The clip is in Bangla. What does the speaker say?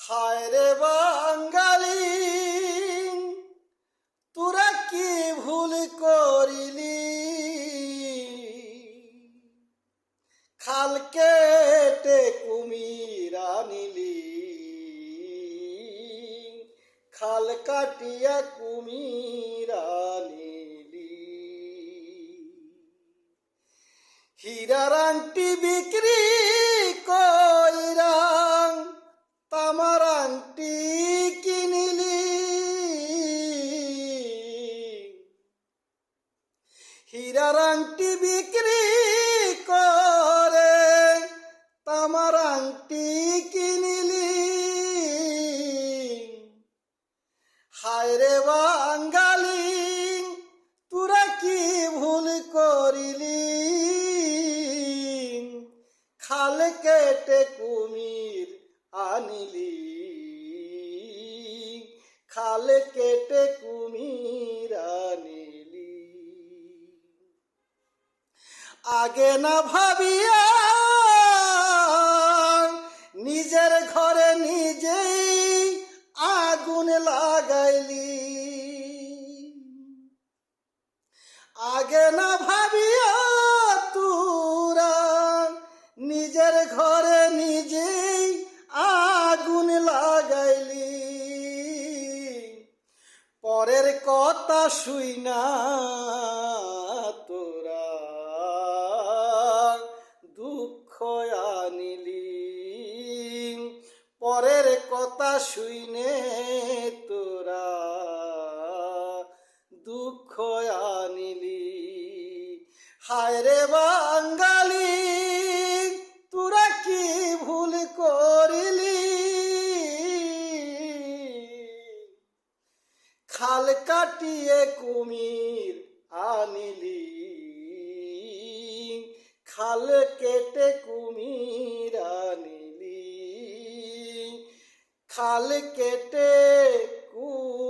হায় রে বাঙালি, তোরা কি ভুল করিলি? খাল কেটে কুমির আনিলি, খাল কাটিয়া কুমির আনিলি। আংটি কিনিলি। হীরার আংটি বিক্রি করে তামার আংটি কিনিলি। হায় রে বাঙালি তোরা কি ভুল করিলি? খাল কেটে কুমির আনিলি। খাল কেটে কুমির আনিলি। আগে না ভাবিয়া নিজের ঘরে নিজেই আগুন লাগাইলি। আগে না পরের কথা শুই না তোরা। দুঃখ আনিলি। পরের কথা শুইনে তোরা। দুঃখ আনিলি। হায় রে বাঙালি কাটিয়ে কুমির আনিলি। খাল কেটে কুমির আনিলি। খাল কেটে কুমির